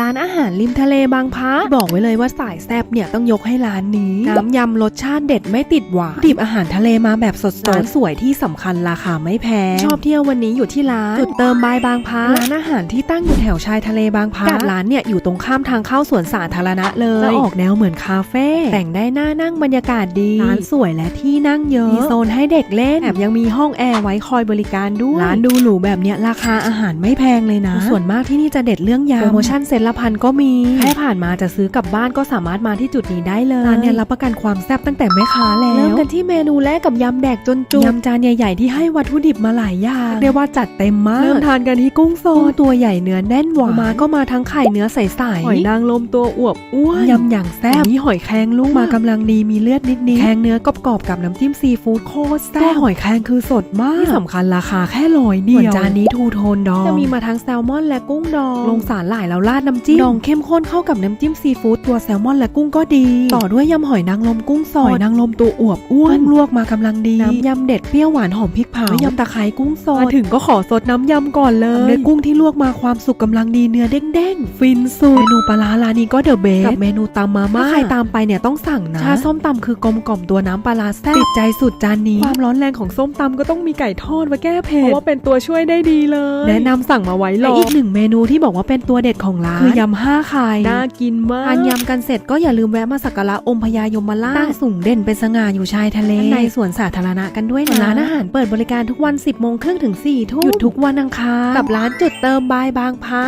ร้านอาหารริมทะเลบางพระบอกไว้เลยว่าสายแซบเนี่ยต้องยกให้ร้านนี้ น้ำยำรสชาติเด็ดไม่ติดหวานดิบอาหารทะเลมาแบบสดๆร้านสวยที่สำคัญราคาไม่แพงชอบเที่ยววันนี้อยู่ที่ร้านจุดเติมบายบางพระร้านอาหารที่ตั้งอยู่แถวชายทะเลบางพระกัดร้านเนี่ยอยู่ตรงข้ามทางเข้าสวนสาธารณะเลยจะออกแนวเหมือนคาเฟ่แต่งได้น่านั่งบรรยากาศดีร้านสวยและที่นั่งเยอะมีโซนให้เด็กเล่นแถมยังมีห้องแอร์ไว้คอยบริการด้วยร้านดูหรูแบบเนี้ยราคาอาหารไม่แพงเลยนะ ส่วนมากที่นี่จะเด็ดเรื่องยำโปรโมชั่นเซ็ตละพันก็มีแค่ผ่านมาจะซื้อกลับบ้านก็สามารถมาที่จุดนี้ได้เลยร้านเนี่ยรับประกันความแซ่บตั้งแต่แม่ค้าแล้วเริ่มกันที่เมนูแรกกับยำแดกจนจุยำจานใหญ่ ๆ ที่ให้วัตถุดิบมาหลายอย่างเรียกว่าจัดเต็มมากเริ่มทานกันที่กุ้งสดตัวใหญ่เนื้อแน่นหวานมาก็มาทั้งไข่เนื้อใสๆหอยนางรมตัวอวบอ้วนยำอย่างแซ่บมีหอยแครงลูกมากำลังดีมีเลือดนิดๆแครงเนื้อกรอบๆกับน้ำจิ้มซีฟู้ดโคตรแซ่บตัวหอยแครงคือสดมากที่สำคัญราคาแค่ร้อยเดียวจานนี้ทูโทนดองจะมีมาทั้งแซลมอนและกุ้งดองลงสาหร่ายแล้วราดน้ำจิ้มดองเข้มข้นเข้ากับน้ำจิ้มซีฟู้ดตัวแซลมอนและกุ้งก็ดี ต่อด้วยยำหอยนางรมกุ้งสดหอยนางรมตัวอวบอ้วนลวกมากำลังดีน้ำยำเด็ดเปรี้ยวหวานหอมพริกเผายำตะไคร้กุ้งสดมาถึงก็ขอสดน้ำยำก่อนเลยด้วยกุ้งที่ลวกมาความสุกกำลังดีเนื้อเด้งๆฟินสุดเมนูปลาร้าร้านนี้ก็เดอะเบสกับเมนูตำมาม่าถ้าใครตามไปเนี่ยต้องสั่งนะชาส้มตำคือกลมกล่อมตัวน้ำปลาร้าแซ่บติดใจสุดจานนี้ความร้อนแรงของส้มตำก็ต้องมีไก่ทอดมาแก้เผ็ดเพราะว่าเป็นตัวช่วยได้ดีเลย แนะนำสั่งมาไว้รออีกหนึ่งเมนูที่บอกว่าเป็นตัวเด็ดของร้านคือยำห้าไข่น่ากินมากทานยำกันเสร็จก็อย่าลืมแวะมาสักการะองค์พญายมราชตั้งสูงเด่นเป็นสง่าอยู่ชายทะเล ในสวนสาธารณะกันด้วยนะร้านอาหารเปิดบริการทุกวัน 10โมงครึ่งถึง4ทุ่มหยุดทุกวันอังคารกับร้านจุดเติมบายบางพระ